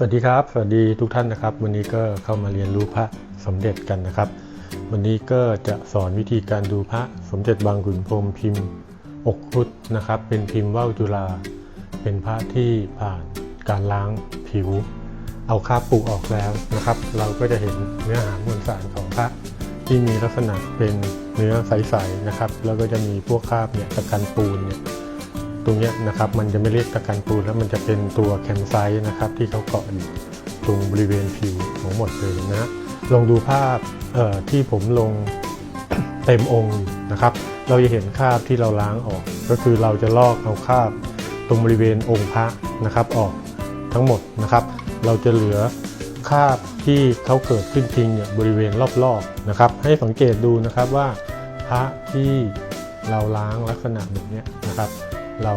สวัสดีครับ สวัสดีทุกท่านนะครับ วันนี้ก็เข้ามาเรียนรู้พระสมเด็จกันนะครับ วันนี้ก็จะสอนวิธีการดูพระสมเด็จบางขุนพรมพิมพ์อกครุฑนะครับ เป็นพิมพ์ว่าวจุฬาเป็นพระที่ผ่านการล้างผิว เอาคราบปุออกแล้วนะครับ เราก็จะเห็นเนื้อหามวลสารของพระที่มีลักษณะเป็นเนื้อใสๆนะครับ แล้วก็จะมีพวกคราบเนี่ยตะกันปูนเนี่ย ตรงนี้นะครับมันจะไม่เรียกตะกันปูนแล้วมันจะเป็นตัวแคมไซต์นะครับที่เขาเกาะอยู่ตรงบริเวณผิวของหมดเลยนะลองดูภาพที่ผมลงเต็มองค์นะครับ เราจะเห็นคราบที่เราล้างออก ก็คือเราจะลอกเอาคราบตรงบริเวณองค์พระนะครับออกทั้งหมดนะครับ เราจะเหลือคราบที่เขาเกิดขึ้นจริงเนี่ยบริเวณรอบๆนะครับ ให้สังเกตดูนะครับว่าพระที่เราล้างลักษณะแบบนี้นะครับ เรา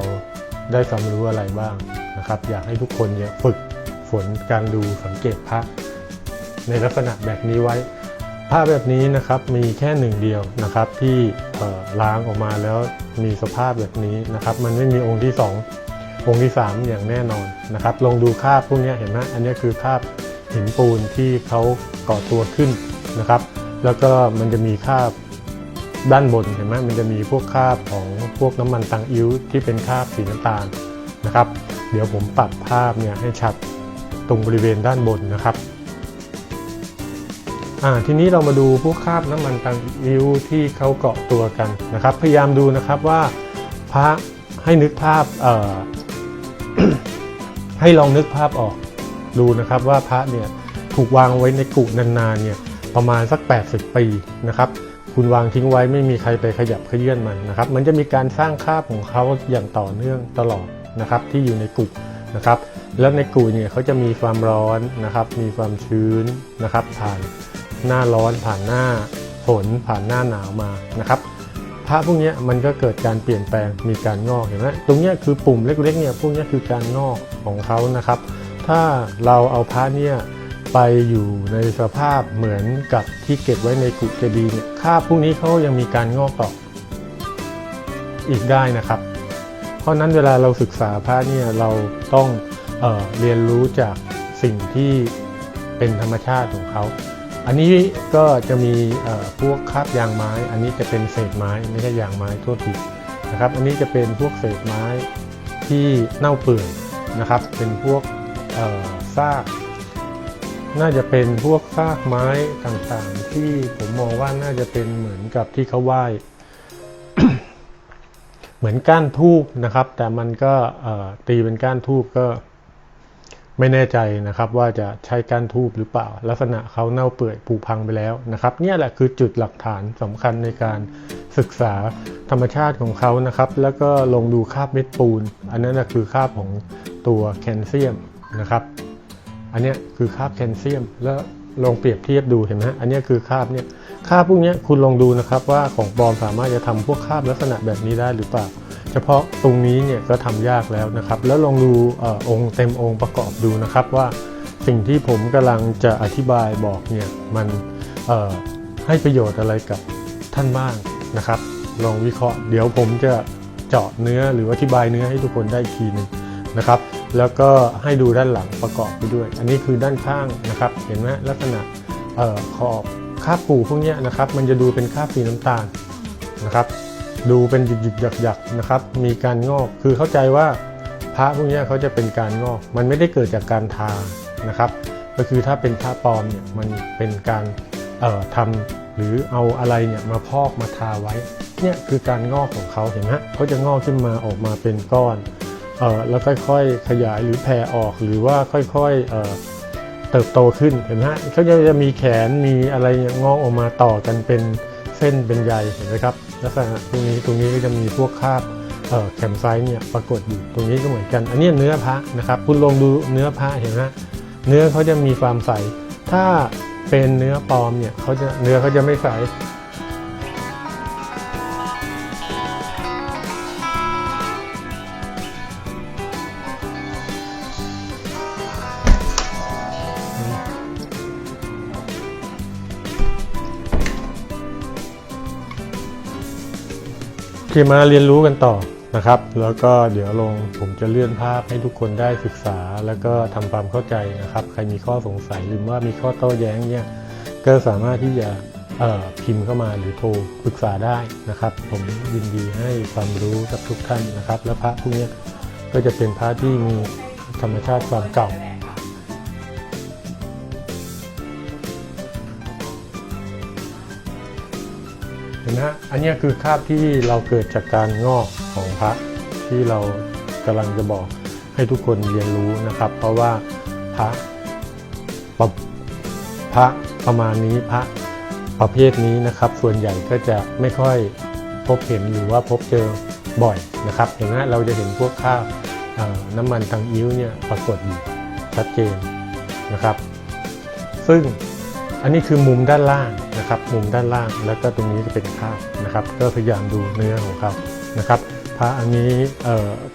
ได้ความรู้อะไรบ้างนะครับ อยากให้ทุกคนเนี่ยฝึกฝนการดูสังเกตพระในลักษณะแบบนี้ไว้พระแบบนี้นะครับมีแค่หนึ่งเดียวนะครับที่ล้างออกมาแล้วมีสภาพแบบนี้นะครับ มันไม่มีองค์ที่สององค์ที่สามอย่างแน่นอนนะครับ ลองดูคราบพวกนี้เห็นไหมอันนี้คือคราบหินปูนที่เขาก่อตัวขึ้นนะครับ แล้วก็มันจะมีคราบ ด้านบนเห็นไหมมันจะมีพวกคราบของพวกน้ำมันตังอิ้วที่เป็นคราบสีน้ำตาลนะครับ เดี๋ยวผมปรับภาพเนี่ยให้ชัดตรงบริเวณด้านบนนะครับอ่าทีนี้เรามาดูพวกคราบน้ำมันตังอิ้วที่เขาเกาะตัวกันนะครับ พยายามดูนะครับว่าพระให้นึกภาพเอ่อให้ลองนึกภาพออกดูนะครับว่าพระเนี่ยถูกวางไว้ในกุนานๆเนี่ยประมาณสัก 80 ปีนะครับ คุณวางทิ้งไว้ไม่มีใครไปขยับขยื่นมันนะครับ มันจะมีการสร้างคราบของเขาอย่างต่อเนื่องตลอดนะครับที่อยู่ในกุนะครับ แล้วในกุเนี่ยเขาจะมีความร้อนนะครับ มีความชื้นนะครับ ผ่านหน้าร้อนผ่านหน้าฝนผ่านหน้าหนาวมานะครับพระพวกนี้มันก็เกิดการเปลี่ยนแปลงมีการงอกเห็นไหมตรงนี้คือปุ่มเล็กๆเนี่ยพวกนี้คือการงอกของเขานะครับ ถ้าเราเอาพระเนี่ย ไปอยู่ในสภาพเหมือนกับที่เก็บไว้ในกุเจดีเนี่ยคราบพวกนี้เขายังมีการงอกต่ออีกได้นะครับ เพราะนั้นเวลาเราศึกษาพระเนี่ยเราต้องเออเรียนรู้จากสิ่งที่เป็นธรรมชาติของเขา อันนี้ก็จะมีพวกคาบยางไม้ อันนี้จะเป็นเศษไม้ไม่ใช่ยางไม้ทั่วทีนะครับ อันนี้จะเป็นพวกเศษไม้ที่เน่าเปื่อยนะครับ เป็นพวกซาก น่าจะเป็นพวกซากไม้ต่างๆ ที่ผมมองว่าน่าจะเป็นเหมือนกับที่เขาไหว้เหมือนก้านทูบนะครับ แต่มันก็ตีเป็นก้านทูบก็ไม่แน่ใจนะครับ ว่าจะใช้ก้านทูบหรือเปล่า ลักษณะเขาเน่าเปื่อยผุพังไปแล้วนะครับ เนี่ยแหละคือจุดหลักฐานสำคัญในการศึกษาธรรมชาติของเขานะครับ แล้วก็ลงดูคาบเม็ดปูน อันนั้นคือคาบของตัวแคลเซียมนะครับ อันนี้คือคราบแคลเซียม แล้วลองเปรียบเทียบดูเห็นไหมอันนี้คือคราบเนี่ยคราบพวกนี้คุณลองดูนะครับว่าของปลอมสามารถจะทำพวกคราบลักษณะแบบนี้ได้หรือเปล่า เฉพาะตรงนี้เนี่ยก็ทำยากแล้วนะครับ แล้วลองดูอองค์เต็มองค์ประกอบดูนะครับว่าสิ่งที่ผมกำลังจะอธิบายบอกเนี่ยมันให้ประโยชน์อะไรกับท่านบ้างนะครับ ลองวิเคราะห์เดี๋ยวผมจะเจาะเนื้อหรืออธิบายเนื้อให้ทุกคนได้อีกทีหนึงนะครับ แล้วก็ให้ดูด้านหลังประกอบไปด้วย อันนี้คือด้านข้างนะครับ เห็นไหมลักษณะออขอบคราปูพวกนี้นะครับ มันจะดูเป็นคราสีน้ำตาลนะครับ ดูเป็นหยิกหยิกหยักหยักๆนะครับ มีการงอก คือเข้าใจว่าพระพวกนี้เขาจะเป็นการงอก มันไม่ได้เกิดจากการทานะครับ ก็คือถ้าเป็นพระปลอมเนี่ย มันเป็นการออทำหรือเอาอะไรเนี่ยมาพอกมาทาไว้ เนี่ยคือการงอกของเขาเห็นไหมเขาจะงอกขึ้นมาออกมาเป็นก้อน แล้วค่อยๆขยายหรือแผ่ออกหรือว่าค่อยๆเอ่อเติบโตขึ้นเห็นไหมฮะเขาจะจะมีแขนมีอะไรงอกออกมาต่อกันเป็นเส้นเป็นใยเห็นไหมครับลักษณะตรงนี้ตรงนี้ก็จะมีพวกคราบแคมไซต์เนี่ยปรากฏอยู่ตรงนี้ก็เหมือนกัน อันนี้เนื้อพระนะครับคุณลองดูเนื้อพระเห็นไหมฮะเนื้อเขาจะมีความใส ถ้าเป็นเนื้อปลอมเนี่ยเขาจะเนื้อเขาจะไม่ใส เคมาเรียนรู้กันต่อนะครับ แล้วก็เดี๋ยวลงผมจะเลื่อนภาพให้ทุกคนได้ศึกษา แล้วก็ทำความเข้าใจนะครับ ใครมีข้อสงสัยหรือว่ามีข้อโต้แย้งเนี่ยก็สามารถที่จะพิมพ์เข้ามาหรือโทรปรึกษาได้นะครับ ผมยินดีให้ความรู้กับทุกท่านนะครับ และพระพวกนี้ก็จะเป็นพระที่มีธรรมชาติความเก่า อันนี้คือคราบที่เราเกิดจากการงอกของพระที่เรากำลังจะบอกให้ทุกคนเรียนรู้นะครับ เพราะว่าพระประพระประมาณนี้พระประเภทนี้นะครับ ส่วนใหญ่ก็จะไม่ค่อยพบเห็นหรือว่าพบเจอบ่อยนะครับเห็นไหมเราจะเห็นพวกคราบน้ำมันตังอิ้วเนี่ยปรากฏอยู่ชัดเจนนะครับ ซึ่งอันนี้คือมุมด้านล่าง นะครับมุมด้านล่างแล้วก็ตรงนี้จะเป็นคราบนะครับ ก็พยายามดูเนื้อของเขานะครับพระอันนี้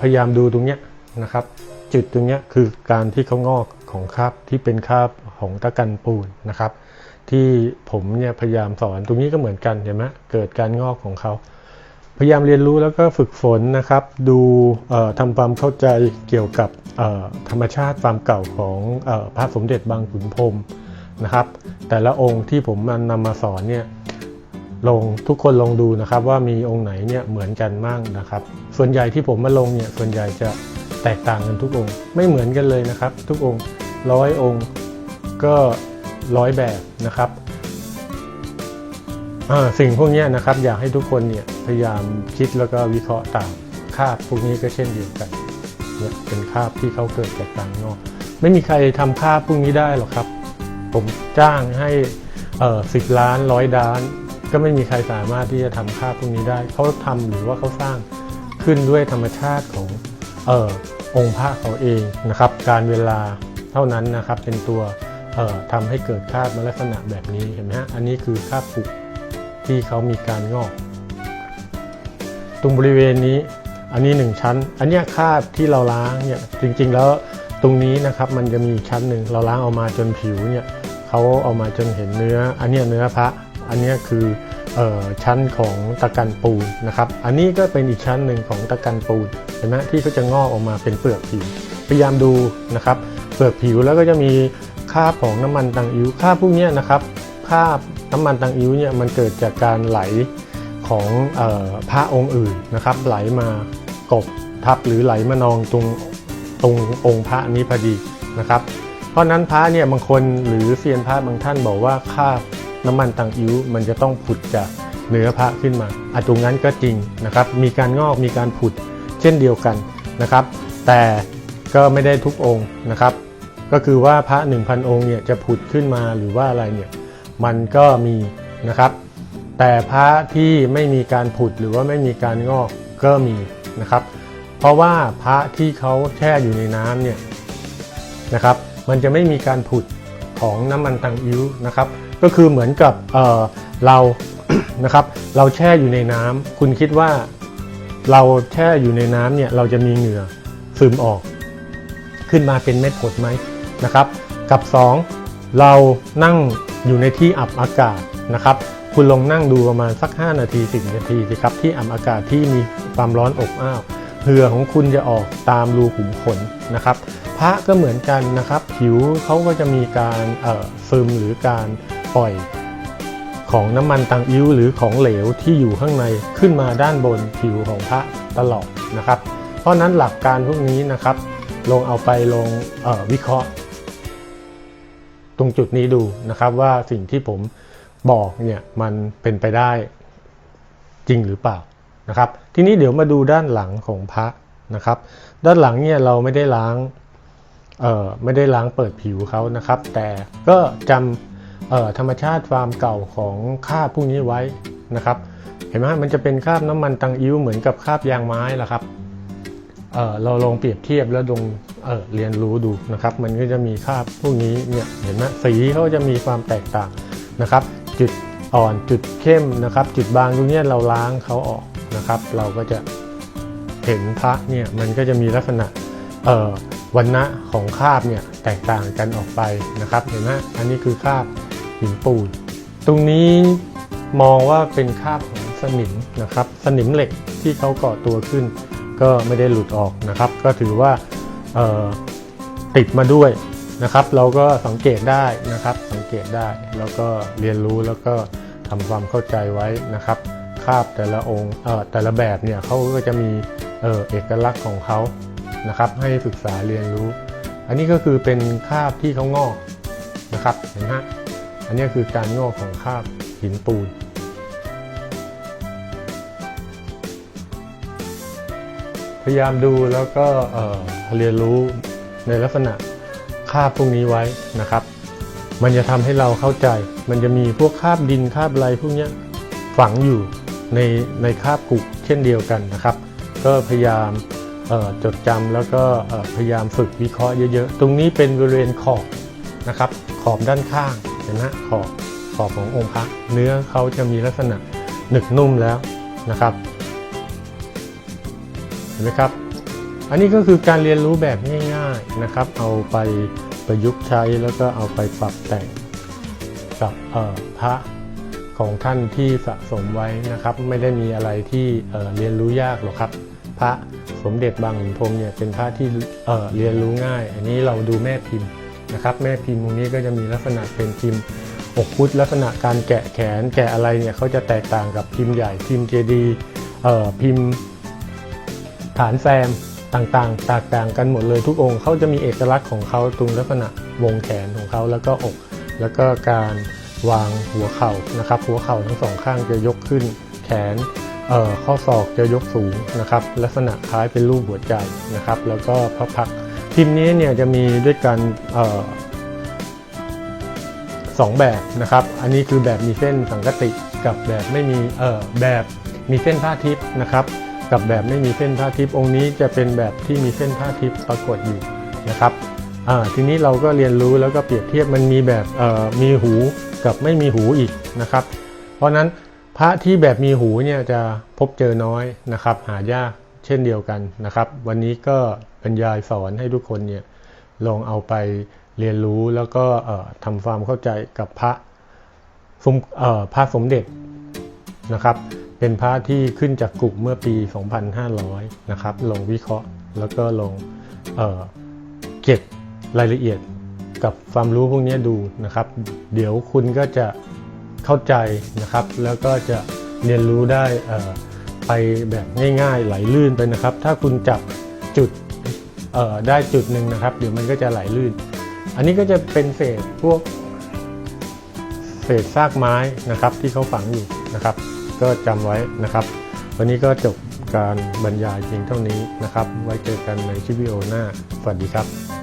พยายามดูตรงเนี้ยนะครับ จุดตรงเนี้ยคือการที่เขางอกของคราบที่เป็นคราบของตะกันปูนนะครับ ที่ผมเนี่ยพยายามสอนตรงนี้ก็เหมือนกันเห็นไหมเกิดการงอกของเขาพยายามเรียนรู้แล้วก็ฝึกฝนนะครับ ดูทำความเข้าใจเกี่ยวกับธรรมชาติความเก่าของอพระสมเด็จบางขุนพรม นะครับ แต่ละองค์ที่ผมมันนำมาสอนเนี่ยลงทุกคนลองดูนะครับว่ามีองค์ไหนเนี่ยเหมือนกันมั่งนะครับ ส่วนใหญ่ที่ผมมาลงเนี่ยส่วนใหญ่จะแตกต่างกันทุกองค์ ไม่เหมือนกันเลยนะครับ ทุกองค์ร้อยองค์ก็ร้อยแบบนะครับสิ่งพวกนี้นะครับอยากให้ทุกคนเนี่ยพยายามคิดแล้วก็วิเคราะห์ตามคาบพวกนี้ก็เช่นเดียวกันเนี่ยเป็นคาบที่เขาเกิดจากการงอก ไม่มีใครทำคาบพวกนี้ได้หรอกครับ ผมจ้างให้สิบล้านร้อยล้าน ก็ไม่มีใครสามารถที่จะทำคาบพวกนี้ได้ เขาทำหรือว่าเขาสร้างขึ้นด้วยธรรมชาติของเออองค์พระเขาเองนะครับ การเวลาเท่านั้นนะครับเป็นตัวทำให้เกิดคาบมาลักษณะแบบนี้เห็นไหมฮะอันนี้คือคาบปุกที่เขามีการงอก ตรงบริเวณนี้อันนี้หนึ่งชั้น อันเนี้ยคาบที่เราล้างเนี่ยจริงๆแล้ว ตรงนี้นะครับมันจะมีชั้นหนึ่งเราล้างออกมาจนผิวเนี่ยเขาเอามาจนเห็นเนื้อ อันเนี้ยเนื้อพระอันเนี้ยคือออชั้นของตะกันปูนนะครับอันนี้ก็เป็นอีกชั้นหนึ่งของตะกันปูนเห็นไหมที่เขาจะงอกออกมาเป็นเปลือกผิว พยายามดูนะครับเปลือกผิวแล้วก็จะมีคราบของน้ำมันตังอิ้วคราบพวกเนี้ยนะครับคราบน้ำมันตังอิ้วเนี่ยมันเกิดจากการไหลของออพระองค์อื่นนะครับไหลมากบทับหรือไหลมานองตรง รงองค์พระนี้พอดีนะครับ เพราะนั้นพระเนี่ยบางคนหรือเซียนพระบางท่านบอกว่าคาบน้ำมันตังอิ้วมันจะต้องผุดจากเนื้อพระขึ้นมาอะตรงนั้นก็จริงนะครับ มีการงอกมีการผุดเช่นเดียวกันนะครับ แต่ก็ไม่ได้ทุกองค์นะครับ ก็คือว่าพระ 1,000 องค์เนี่ยจะผุดขึ้นมาหรือว่าอะไรเนี่ยมันก็มีนะครับ แต่พระที่ไม่มีการผุดหรือว่าไม่มีการงอกก็มีนะครับเราะว่าพระที่เขาแช่อยู่ในน้ำเนี่ยนะครับ มันจะไม่มีการผุดของน้ำมันตังอิ้วนะครับ ก็คือเหมือนกับเเรานะครับ เราแช่อยู่ในน้ำคุณคิดว่าเราแช่อยู่ในน้ำเนี่ยเราจะมีเหงื่อซึมออก ขึ้นมาเป็นเม็ดผดไหมนะครับ กับ 2 เรานั่งอยู่ในที่อับอากาศนะครับ คุณลองนั่งดูประมาณสัก 5 นาที 10 นาทีสิครับที่อับอากาศที่มีความร้อนอบอ้าว เหงื่อของคุณจะออกตามรูขุมขนนะครับ พระก็เหมือนกันนะครับ ผิวเขาก็จะมีการเอ่อซึมหรือการปล่อยของน้ำมันตังอิ้วหรือของเหลวที่อยู่ข้างในขึ้นมาด้านบนผิวของพระตลอดนะครับ เพราะนั้นหลักการพวกนี้นะครับลงเอาไปลงออวิเคราะห์ ตรงจุดนี้ดูนะครับว่าสิ่งที่ผมบอกเนี่ยมันเป็นไปได้จริงหรือเปล่า นะครับ ทีนี้เดี๋ยวมาดูด้านหลังของพระนะครับ ด้านหลังเนี่ยเราไม่ได้ล้างเออไม่ได้ล้างเปิดผิวเขานะครับ แต่ก็จำเอ่อธรรมชาติความเก่าของคราบพวกนี้ไว้นะครับ เห็นไหมมันจะเป็นคราบน้ำมันตังอิ้วเหมือนกับคราบยางไม้ละครับเออเราลองเปรียบเทียบแล้วลงเออเรียนรู้ดูนะครับ มันก็จะมีคราบพวกนี้เนี่ยเห็นไหมสีเขาจะมีความแตกต่างนะครับ จุดอ่อนจุดเข้มนะครับ จุดบางตรงนี้เราล้างเขาออก นะครับ เราก็จะเห็นพระเนี่ยมันก็จะมีลักษณะเอ่อวันณะของคาบเนี่ยแตกต่างกันออกไปนะครับ เห็นไหมอันนี้คือคาบหินปูนตรงนี้มองว่าเป็นคาบของสนิมนะครับ สนิมเหล็กที่เขาก่อตัวขึ้น ก็ไม่ได้หลุดออกนะครับ ก็ถือว่าเอ่อติดมาด้วยนะครับ เราก็สังเกตได้นะครับ สังเกตได้แล้วก็เรียนรู้แล้วก็ทำความเข้าใจไว้นะครับ คาบแต่ละองค์เอ่อแต่ละแบบเนี่ยเขาก็จะมีเอ่อเอกลักษณ์ของเขานะครับ ให้ศึกษาเรียนรู้ อันนี้ก็คือเป็นคาบที่เขางอกนะครับเห็นไหมฮะอันนี้คือการงอกของคาบหินปูนพยายามดูแล้วก็เอ่อเรียนรู้ในลักษณะคาบพวกนี้ไว้นะครับ มันจะทำให้เราเข้าใจ มันจะมีพวกคาบดินคาบอะไรพวกนี้ฝังอยู่ ในในคาบกุกเช่นเดียวกันนะครับ ก็พยายามจดจำแล้วก็พยายามฝึกวิเคราะห์เยอะๆ ตรงนี้เป็นบริเวณขอบนะครับ ขอบด้านข้างเห็นไหมขอบขอบขององค์พระเนื้อเขาจะมีลักษณะหนึบนุ่มแล้วนะครับเห็นไหมครับ อันนี้ก็คือการเรียนรู้แบบง่ายๆนะครับ เอาไปประยุกต์ใช้แล้วก็เอาไปปรับแต่งกับพระ ของท่านที่สะสมไว้นะครับ ไม่ได้มีอะไรที่เเรียนรู้ยากหรอกครับ พระสมเด็จบางขุนพรมเนี่ยเป็นพระที่เอ่อเรียนรู้ง่าย อันนี้เราดูแม่พิมพ์นะครับ แม่พิมพ์ตรงนี้ก็จะมีลักษณะเป็นพิมพ์อกพุทธลักษณะการแกะแขนแกะอะไรเนี่ยเขาจะแตกต่างกับพิมพ์ใหญ่พิมพ์เจดียพิมพ์ฐานแซมต่างๆ แตกต่างกันหมดเลยทุกองค์เขาจะมีเอกลักษณ์ของเขาตรงลักษณะวงแขนของเขาแล้วก็อกแล้วก็การ วางหัวเข่านะครับ หัวเข่าทั้งสองข้างจะยกขึ้น แขนเอ่อข้อศอกจะยกสูงนะครับ ลักษณะคล้ายเป็นรูปหัวใจนะครับ แล้วก็พระพักตร์พิมพ์นี้เนี่ยจะมีด้วยกันเอ่อสองแบบนะครับ อันนี้คือแบบมีเส้นสังกติกับแบบไม่มีเอ่อแบบมีเส้นผ้าทิพย์นะครับ กับแบบไม่มีเส้นผ้าทิพย์องค์นี้จะเป็นแบบที่มีเส้นผ้าทิพย์ปรากฏอยู่นะครับอ่าทีนี้เราก็เรียนรู้แล้วก็เปรียบเทียบมันมีแบบเอ่อมีหู กับไม่มีหูอีกนะครับ เพราะนั้นพระที่แบบมีหูเนี่ยจะพบเจอน้อยนะครับ หายากเช่นเดียวกันนะครับ วันนี้ก็บรรยายสอนให้ทุกคนเนี่ยลองเอาไปเรียนรู้แล้วก็ทำความเข้าใจกับพระสมพระสมเด็จนะครับ เป็นพระที่ขึ้นจากกุกเมื่อปี 2500 นะครับลองวิเคราะห์แล้วก็ลองเอเก็บรายละเอียด กับความรู้พวกนี้ดูนะครับ เดี๋ยวคุณก็จะเข้าใจนะครับ แล้วก็จะเรียนรู้ได้ไปแบบง่ายๆ ไหลลื่นไปนะครับ ถ้าคุณจับจุดได้จุดหนึ่งนะครับ เดี๋ยวมันก็จะไหลลื่น อันนี้ก็จะเป็นเศษพวกเศษซากไม้นะครับที่เขาฝังอยู่นะครับ ก็จำไว้นะครับ วันนี้ก็จบการบรรยายเพียงเท่านี้นะครับ ไว้เจอกันในคลิปวิดีโอหน้า สวัสดีครับ